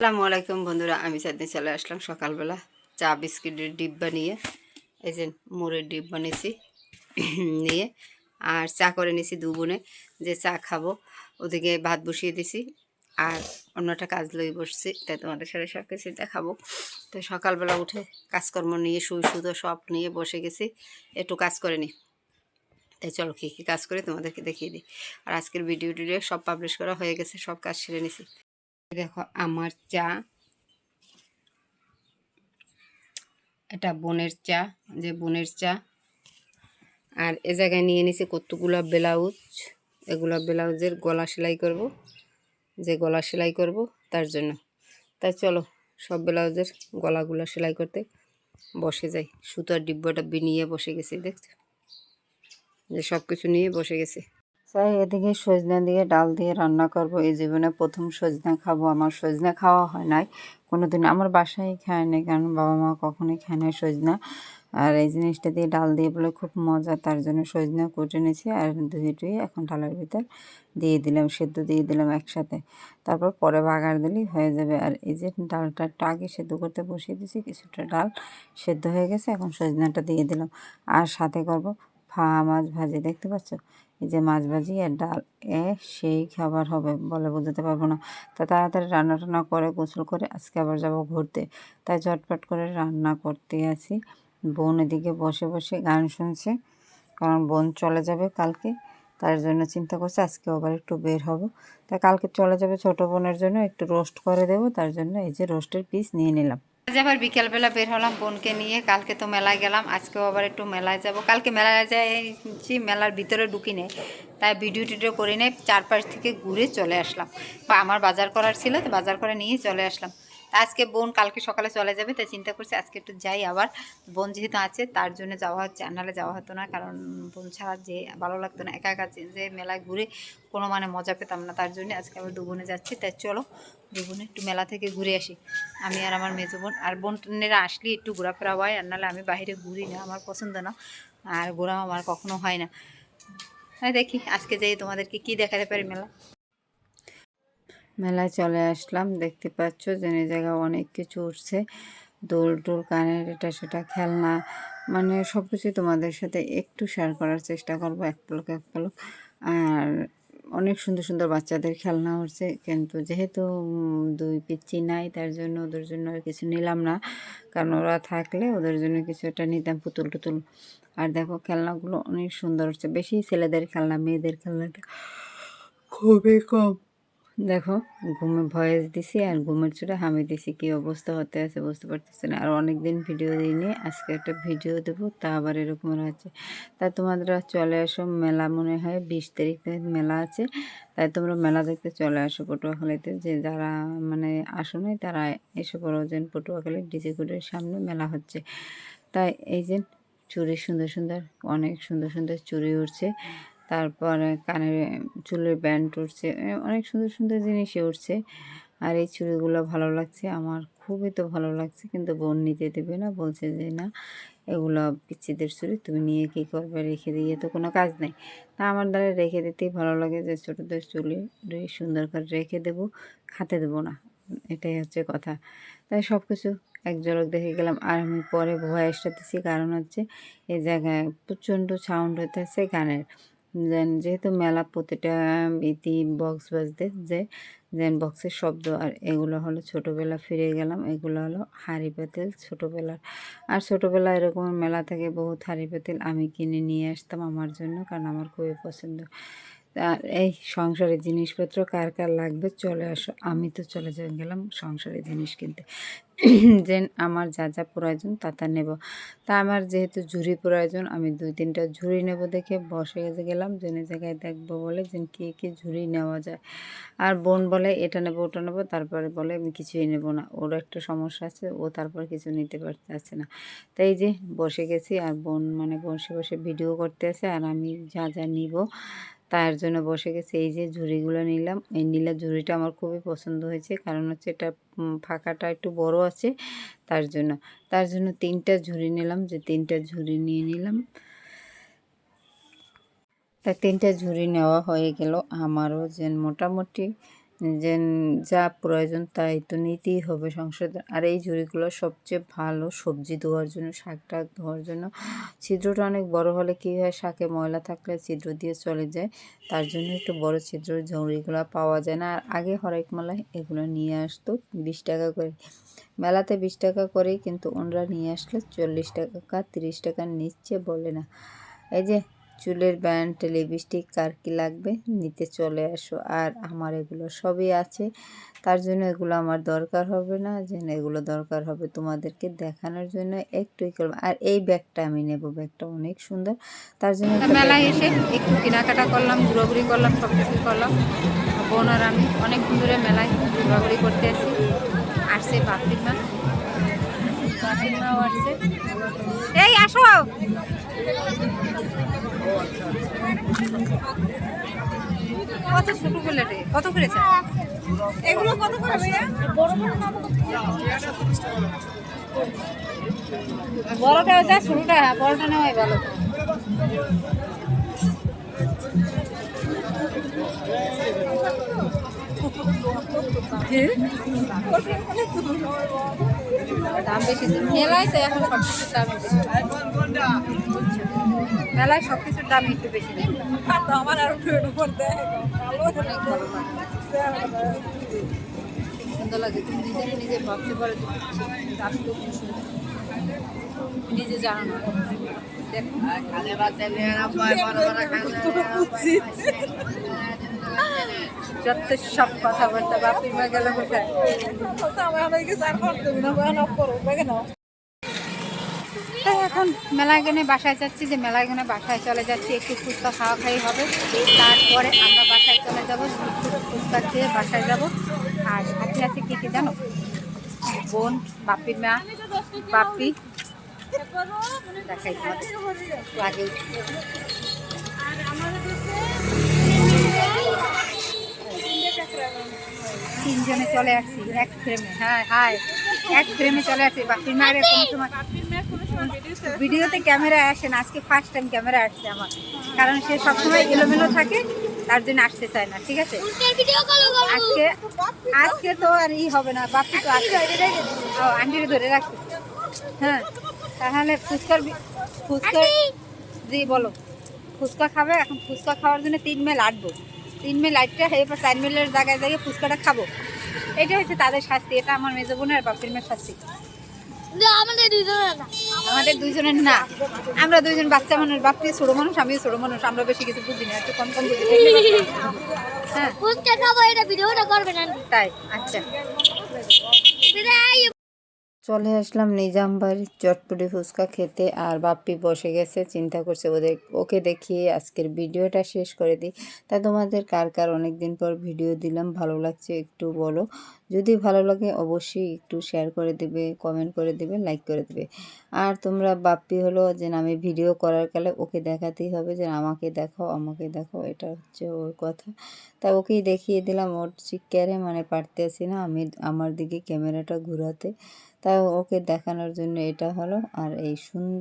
আসসালামু আলাইকুম বন্ধুরা, আমি চাঁদনি চলে আসলাম সকালবেলা। চা, বিস্কিটের ডিব্বা নিয়ে এই যে মুড়ের ডিব্বা নিয়েছি নিয়ে, আর চা করে নিয়েছি দু বোনে যে চা খাব। ওদিকে ভাত বসিয়ে দিছি আর অন্যটা কাজ লই বসছি, তাই তোমাদের সাথে সব কিছু দেখাবো। তো সকালবেলা উঠে কাজকর্ম নিয়ে, শুই শুধু সব নিয়ে বসে গেছি, একটু কাজ করে নি। তাই চলো কী কী কাজ করে তোমাদেরকে দেখিয়ে দিই। আর আজকের ভিডিও টিডিও সব পাবলিশ করা হয়ে গেছে, সব কাজ সেরে নিছি। দেখো আমার চা, এটা বোনের চা, যে বোনের চা। আর এ জায়গায় নিয়ে নিছি কতগুলো ব্লাউজ, এগুলো ব্লাউজের গলা সেলাই করব, যে গলা সেলাই করব তার জন্য। তাই চলো, সব ব্লাউজের গলাগুলো সেলাই করতে বসে যাই। সুতার ডিব্বা ডাব্বি নিয়ে বসে গেছি, দেখছ? যে সব কিছু নিয়ে বসে গেছি। তাই এদিকে সজনা দিয়ে ডাল দিয়ে রান্না করব। এই জীবনে প্রথম সজনা খাব। আমার সজনা খাওয়া হয় নাই। কোনোদিন আমার বাসায় খায় নাই, কারণ বাবা মা কখনোই খায় না সজনা। আর এই জিনিসটা দিয়ে ডাল দিয়ে বলে খুব মজা, তার জন্য সজনা কুটে নিয়েছি আর ধুয়ে এখন ডালের ভিতর দিয়ে দিলাম, সেদ্ধ দিয়ে দিলাম একসাথে। তারপর পরে বাগার দিলেই হয়ে যাবে। আর এই যে ডালটা আগে সেদ্ধ করতে বসিয়ে দিয়েছি, কিছুটা ডাল সেদ্ধ হয়ে গেছে, এখন সজনাটা দিয়ে দিলাম। আর সাথে করব ফা মাছ ভাজি, দেখতে পাচ্ছ? এই যে মাছ ভাজি আর ডাল, এ সেই খাবার হবে বলে বোঝাতে পারব না। তা তাড়াতাড়ি রান্না টান্না করে, গোসল করে আজকে আবার যাব ঘুরতে। তাই ঝটপট করে রান্না করতে আছি বোন এদিকে বসে বসে গান শুনছে, কারণ বোন চলে যাবে কালকে। তার জন্য চিন্তা করছে আজকে আবার একটু বের হব। তাই কালকে চলে যাবে ছোট বোনের জন্য, একটু রোস্ট করে দেবো। তার জন্য এই যে রোস্টের পিস নিয়ে নিলাম। আজ আবার বিকেলবেলা বের হলাম বোনকে নিয়ে, কালকে তো মেলায় গেলাম, আজকেও আবার একটু মেলায় যাব। কালকে মেলায় যাইছি, মেলার ভিতরে ঢুকি নেই, তাই ভিডিও টিডিও করে নেই, চারপাশ থেকে ঘুরে চলে আসলাম। বা আমার বাজার করার ছিল, তো বাজার করে নিয়ে চলে আসলাম। আজকে বোন কালকে সকালে চলে যাবে, তাই চিন্তা করছি আজকে একটু যাই আবার। বোন যেহেতু আছে, তার জন্য যাওয়া হচ্ছে নাহলে যাওয়া হতো না, কারণ বোন ছাড়া যে ভালো লাগতো না, একা একা যে মেলায় ঘুরে কোনো মানে মজা পেতাম না, তার জন্য আজকে আবার দু বোনে যাচ্ছি। তাই চলো দু বোনে একটু মেলা থেকে ঘুরে আসি, আমি আর আমার মেজো বোন। আর বোনেরা আসলে একটু ঘোরাফেরা হয়, আর নাহলে আমি বাইরে ঘুরি না, আমার পছন্দ না, আর ঘোরা আমার কখনো হয় না। তাই দেখি, আজকে যাই তোমাদেরকে কি দেখাতে পারি মেলা। মেলায় চলে আসলাম। দেখতে পাচ্ছ এই জায়গায় অনেক কিছু উঠছে। দোল টোল কানের এটা সেটা, খেলনা মানে সব কিছুই তোমাদের সাথে একটু শেয়ার করার চেষ্টা করব, এক পলক এক পলক। আর অনেক সুন্দর সুন্দর বাচ্চাদের খেলনা উঠছে, কিন্তু যেহেতু দুই পিচ্ছি নাই, তার জন্য ওদের জন্য কিছু নিলাম না। কারণ ওরা থাকলে ওদের জন্য কিছু একটা নিতাম পুতুল টুতুল। আর দেখো, খেলনাগুলো অনেক সুন্দর হচ্ছে। বেশি ছেলেদের খেলনা, মেয়েদের খেলনাটা খুবই কম। দেখো, ঘুমে ভয়েস দিছি আর ঘুমের চুড়ে হামি দিছি, কী অবস্থা হতে আছে বুঝতে পারতেছি না। আর অনেক দিন ভিডিও দিইনি, আজকে একটা ভিডিও দেবো, তা আবার এরকম হচ্ছে তা তোমাদের চলে আসো, মেলা মনে হয় বিশ তারিখ মেলা আছে, তাই তোমরা মেলা দেখতে চলে আসো পটুয়াখালীতে। যে যারা মানে আসো নাই, তারা এসে পড়ো যেন পটুয়াখালী ডিজিকুটের সামনে মেলা হচ্ছে। তাই এই যে চুড়ি সুন্দর সুন্দর, অনেক সুন্দর সুন্দর চুরি উঠছে তারপরে কানের চুলের ব্যান্ড উঠছে অনেক সুন্দর সুন্দর জিনিসই উঠছে। আর এই চুড়িগুলো ভালো লাগছে, আমার খুবই তো ভালো লাগছে, কিন্তু বোন নিতে দেবে না, বলছে যে না, এগুলো পিচ্ছিদের চুড়ি তুমি নিয়ে কী করবে রেখে দিয়ে তো কোনো কাজ নেই। তা আমার দ্বারা রেখে দিতেই ভালো লাগে যে ছোটোদের চুলি সুন্দর করে রেখে দেবো, খাতে দেবো না, এটাই হচ্ছে কথা। তাই সব কিছু এক ঝলক দেখে গেলাম, আর আমি পরে ভয়েসটা দিচ্ছি কারণ হচ্ছে এই জায়গায় প্রচণ্ড সাউন্ড হতেছে গানের। যেহেতু মেলা প্রতিটা ইতি বক্স বাজতে যে, যেন বক্সের শব্দ আর এগুলো হলো ছোটোবেলা ফিরে গেলাম, এগুলো হলো হাঁড়ি পাতিল ছোটোবেলার। আর ছোটোবেলা এরকম মেলা থেকে বহুত হাঁড়ি পাতিল আমি কিনে নিয়ে আসতাম আমার জন্য, কারণ আমার খুবই পছন্দ। আর এই সংসারের জিনিসপত্র কার কার লাগবে চলে আসো। আমি তো চলে যাই গেলাম সংসারের জিনিস কিনতে। যে আমার যা যা প্রয়োজন তা তা নেব। তা আমার যেহেতু ঝুড়ি প্রয়োজন, আমি দুই তিনটা ঝুড়ি নেব দেখে বসে গেছে, গেলাম। জেনে জায়গায় দেখব বলে যে কী কী ঝুড়ি নেওয়া যায়। আর বোন বলে, এটা নেব, ওটা নেব। তারপরে বলে, আমি কিছুই নেব না। ওর একটা সমস্যা আছে, ও তারপর কিছু নিতে পারতে না। তাই যে বসে গেছি, আর বোন মানে বসে বসে ভিডিও করতে আছে আর আমি যা যা নিব তার জন্য বসে গেছে। এই যে ঝুড়িগুলো নিলাম। এই নীলা ঝুড়িটা আমার খুবই পছন্দ হয়েছে। কারণ হচ্ছে এটা ফাঁকাটা একটু বড় আছে তার জন্য। তার জন্য তিনটা ঝুড়ি নিলাম। যে তিনটা ঝুড়ি নিয়ে নিলাম। তা তিনটা ঝুড়ি নেওয়া হয়ে গেল আমারও যে মোটামুটি। যে যা প্রয়োজন তাই তো নিতেই হবে সংসারে আর এই ঝুড়িগুলো সবচেয়ে ভালো সবজি ধোয়ার জন্য, শাক টাক ধোয়ার জন্য। ছিদ্রটা অনেক বড় হলে কী হয়, শাকে ময়লা থাকলে ছিদ্র দিয়ে চলে যায়। তার জন্য একটু বড় ছিদ্র ঝুড়িগুলো পাওয়া যায় না। আর আগে হরেক মেলায় এগুলো নিয়ে আসতো বিশ টাকা করে। মেলাতে বিশ টাকা করেই কিন্তু ওনারা নিয়ে আসলে চল্লিশ টাকা তিরিশ টাকা নিচ্ছে বলে না। এই যে চুলের ব্যান্ড লিপস্টিক কার কি লাগবে নিতে চলে আসো আর আমার এগুলো সবই আছে। তার জন্য এগুলো আমার দরকার হবে না। যে না, এগুলো দরকার হবে তোমাদেরকে দেখানোর জন্য একটুই করব। আর এই ব্যাগটা আমি নেব। ব্যাগটা অনেক সুন্দর। তার জন্য মেলায় এসে একটু কেনাকাটা করলাম ঘোরাঘুরি করলাম সব কিছু করলাম। বোন আর আমি অনেক ধরে মেলায় ঘোরাঘুরি করতে আসি। আসছে বাপির মা এই, আসো। কত ছোট প্লেটে কত করেছে? এগুলো কত করে ভাইয়া? বড়টা যা ছোটটা হ্যাঁ বড়টা নেওয়াই ভালো। দাম বেশি মেলায় তো এখন সব কিছুর দাম বেশি। মেলায় সব কিছুর দাম একটু বেশি আমার আর সুন্দর লাগে। তুমি নিজে নিজে ভাবতে পারো নিজে জানো না। দেখো যত সব কথাবার্তা বাপির মা গেল কোথায়? তো এখন মেলায় গনে বাসায় যাচ্ছি, যে মেলায় গনে বাসায় চলে যাচ্ছি, একটু ফুচকা খাওয়া খাই হবে। তারপরে আমরা বাসায় চলে যাব ফুচকা খেয়ে বাসায় যাব। আর সাথে আছে কি কি জানো? বোন বাপির মা, বাপি। দেখাই আগে তিনজনে চলে আসছি এক ফ্রেমে হ্যাঁ হাই এক ফ্রেমে চলে আসছি। বাপির মায়ের কোনো সময় ভিডিওতে ক্যামেরা আসে না আজকে ফার্স্ট টাইম ক্যামেরা আসছে আমার। কারণ সে সবসময় এলোমেলো থাকে তার জন্য আসতে চায় না ঠিক আছে? আজকে আজকে তো আর ই হবে না বাপি তো আসছে ও আন্টিরে ধরে রাখছে হ্যাঁ তাহলে ফুচকার ফুচকার জি বলো। ফুচকা খাবে এখন ফুচকা খাওয়ার জন্য তিন মেল আটবো। তিন মেল আটটা এরপর চার মিলের জায়গায় জায়গায় ফুচকাটা খাব। এটা হচ্ছে তাদের শাস্তি এটা আমার মেজো বোনের আর বাপির মেয়ের শাস্তি। আমাদের দুজনের না। আমাদের দুইজনের না। আমরা দুইজন বাচ্চা মানুষ বাপি ছোট মানুষ আমিও ছোট মানুষ আমরা বেশি কিছু বুঝি না একটু কম কম বুঝি। হ্যাঁ। খাব এটা ভিডিওটা তাই আচ্ছা। চলে আসলাম নিজাম বাড়ির চটপটি ফুচকা খেতে আর বাপ্পি বসে গেছে, চিন্তা করছে ওদের ওকে দেখিয়ে আজকের ভিডিওটা শেষ করে দিই। তা তোমাদের কার কার অনেক দিন পর ভিডিও দিলাম, ভালো লাগছে একটু বলো। যদি ভালো লাগে অবশ্যই একটু শেয়ার করে দেবে কমেন্ট করে দেবে লাইক করে দেবে। আর তোমরা বাপ্পি হলো যে আমি ভিডিও করার কালে ওকে দেখাতেই হবে যে আমাকে দেখাও আমাকে দেখাও এটা হচ্ছে ওর কথা। তা ওকেই দেখিয়ে দিলাম, ওর চিৎকারে মানে পারতেছি না, আমি আমার দিকে ক্যামেরাটা ঘোরাতে। তাও ওকে দেখানোর জন্য এটা হলো আর এই সুন্দর